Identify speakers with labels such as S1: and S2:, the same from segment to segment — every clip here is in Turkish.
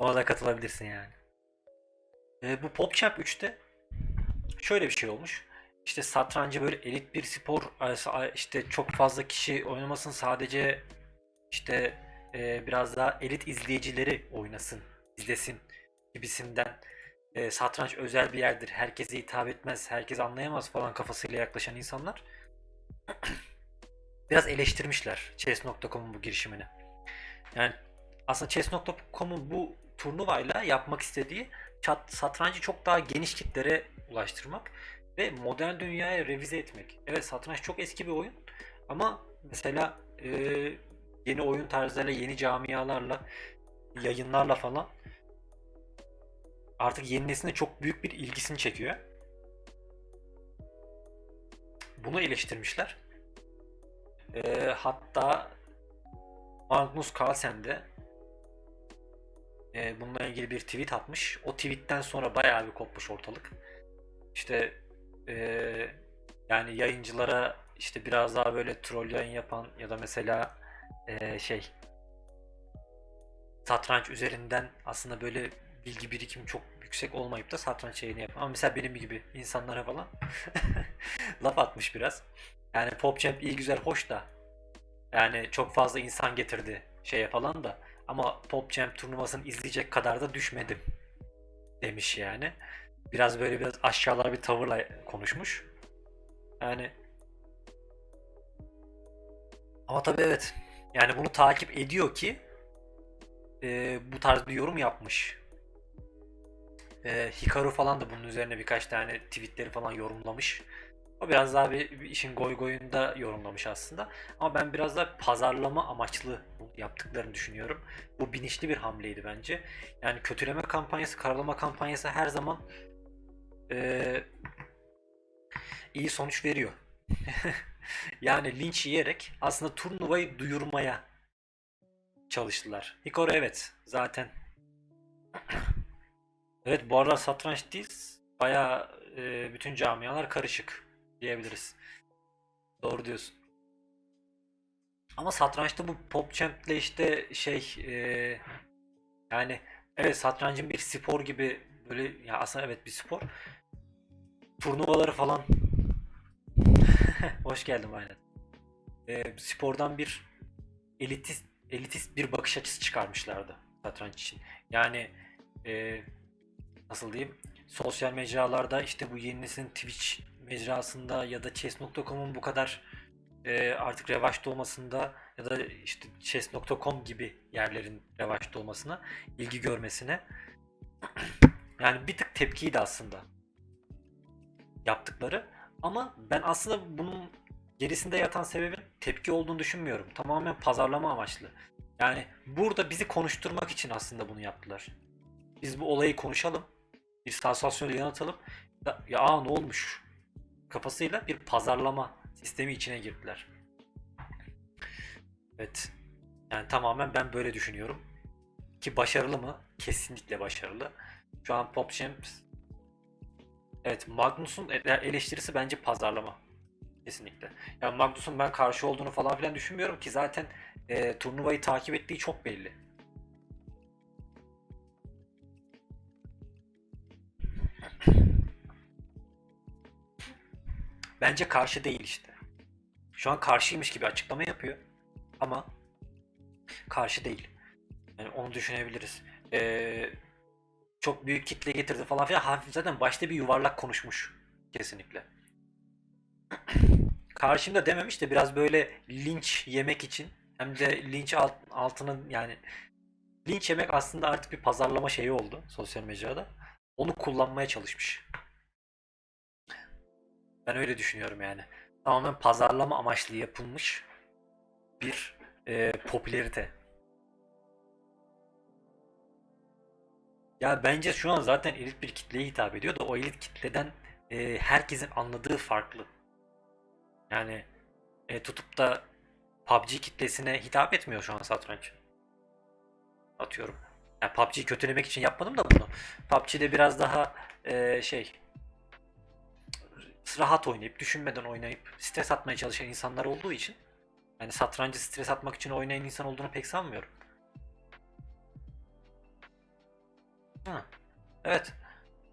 S1: Ona katılabilirsin yani. E, bu PopChamp 3'te şöyle bir şey olmuş. İşte satrancı böyle elit bir spor işte çok fazla kişi oynamasın sadece işte e, biraz daha elit izleyicileri oynasın, izlesin gibisinden e, satranç özel bir yerdir. Herkese hitap etmez, herkes anlayamaz falan kafasıyla yaklaşan insanlar biraz eleştirmişler chess.com'un bu girişimini. Yani aslında chess.com'un bu turnuvayla yapmak istediği çat, satrancı çok daha geniş kitlere ulaştırmak ve modern dünyaya revize etmek. Evet satranç çok eski bir oyun ama mesela e, yeni oyun tarzlarıyla, yeni camialarla, yayınlarla falan artık yeni neslin çok büyük bir ilgisini çekiyor. Bunu eleştirmişler. E, hatta Magnus Carlsen de e, bununla ilgili bir tweet atmış. O tweetten sonra bayağı bir kopmuş ortalık. İşte e, yani yayıncılara işte biraz daha böyle troll yayın yapan ya da mesela e, şey satranç üzerinden aslında böyle bilgi birikimi çok yüksek olmayıp da satranç yayını yapan ama mesela benim gibi insanlara falan laf atmış biraz. Yani PopChamp iyi güzel hoş da yani çok fazla insan getirdi şeye falan da ama PopChamp turnuvasını izleyecek kadar da düşmedim demiş yani. Biraz böyle biraz aşağılara bir tavırla konuşmuş. Yani ama tabii evet. Yani bunu takip ediyor ki e, bu tarz bir yorum yapmış. E, Hikaru falan da bunun üzerine birkaç tane tweetleri falan yorumlamış. O biraz daha bir, bir işin goy goyunda yorumlamış aslında. Ama ben biraz daha pazarlama amaçlı yaptıklarını düşünüyorum. Bu bilinçli bir hamleydi bence. Yani kötüleme kampanyası, karalama kampanyası her zaman ee, iyi sonuç veriyor. yani linç yiyerek aslında turnuvayı duyurmaya çalıştılar. Hikaru evet zaten. evet bu arada satranç değil baya e, bütün camialar karışık diyebiliriz. Doğru diyorsun. Ama satrançta bu PopChamp'le işte şey e, yani evet satrancın bir spor gibi böyle ya aslında evet bir spor. Turnuvaları falan hoş geldin aynen. E, spordan bir elitist elitist bir bakış açısı çıkarmışlardı satranç için. Yani e, nasıl diyeyim sosyal mecralarda işte bu yeni neslin Twitch mecrasında ya da chess.com'un bu kadar e, artık revaçta olmasında ya da işte chess.com gibi yerlerin revaçta olmasına, ilgi görmesine yani bir tık tepkiydi aslında yaptıkları. Ama ben aslında bunun gerisinde yatan sebebin tepki olduğunu düşünmüyorum. Tamamen pazarlama amaçlı. Yani burada bizi konuşturmak için aslında bunu yaptılar. Biz bu olayı konuşalım. Bir sansasyonu yaratalım. Ya, ya ne olmuş? Kafasıyla bir pazarlama sistemi içine girdiler. Evet. Yani tamamen ben böyle düşünüyorum. Ki başarılı mı? Kesinlikle başarılı. Şu an PopChamp Evet Magnus'un eleştirisi bence pazarlama. Kesinlikle. Yani Magnus'un ben karşı olduğunu falan filan düşünmüyorum ki zaten e, turnuvayı takip ettiği çok belli. Bence karşı değil işte. Şu an karşıymış gibi açıklama yapıyor. Ama karşı değil. Yani onu düşünebiliriz. Ee, çok büyük kitle getirdi falan filan. Hafif zaten başta bir yuvarlak konuşmuş. Kesinlikle. Karşımda dememiş de biraz böyle linç yemek için hem de linç alt, altının yani linç yemek aslında artık bir pazarlama şeyi oldu sosyal mecrada. Onu kullanmaya çalışmış. Ben öyle düşünüyorum yani. Tamamen pazarlama amaçlı yapılmış bir e, popülerite. Ya bence şu an zaten elit bir kitleye hitap ediyor da o elit kitleden e, herkesin anladığı farklı. Yani e, tutup da PUBG kitlesine hitap etmiyor şu an satranç. Atıyorum. Yani PUBG'yi kötülemek için yapmadım da bunu. PUBG'de biraz daha e, şey rahat oynayıp, düşünmeden oynayıp stres atmaya çalışan insanlar olduğu için yani satrancı stres atmak için oynayan insan olduğunu pek sanmıyorum. Hı. Evet.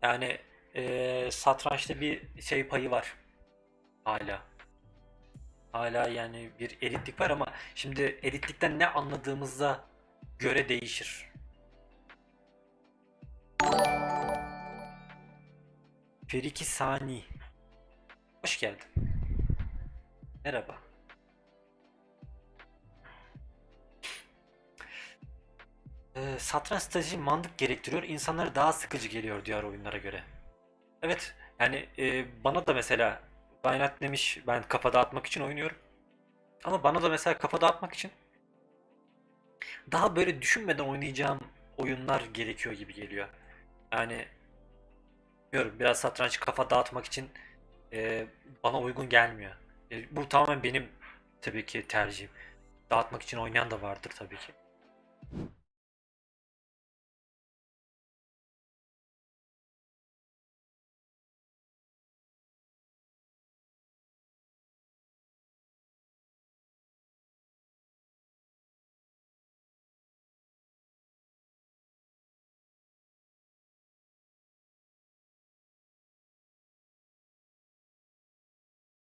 S1: Yani eee satrançta bir şey payı var. Hala. Hala yani bir elitlik var ama şimdi elitlikten ne anladığımıza göre değişir. Feriki Sani. Hoş geldin. Merhaba. Ee, satranç strateji mantık gerektiriyor. İnsanlara daha sıkıcı geliyor diğer oyunlara göre. Evet. Yani e, bana da mesela Reinhardt demiş ben kafa dağıtmak için oynuyorum. Ama bana da mesela kafa dağıtmak için daha böyle düşünmeden oynayacağım oyunlar gerekiyor gibi geliyor. Yani bilmiyorum biraz satranç kafa dağıtmak için e, bana uygun gelmiyor. E, bu tamamen benim tabii ki tercihim. Dağıtmak için oynayan da vardır tabii ki.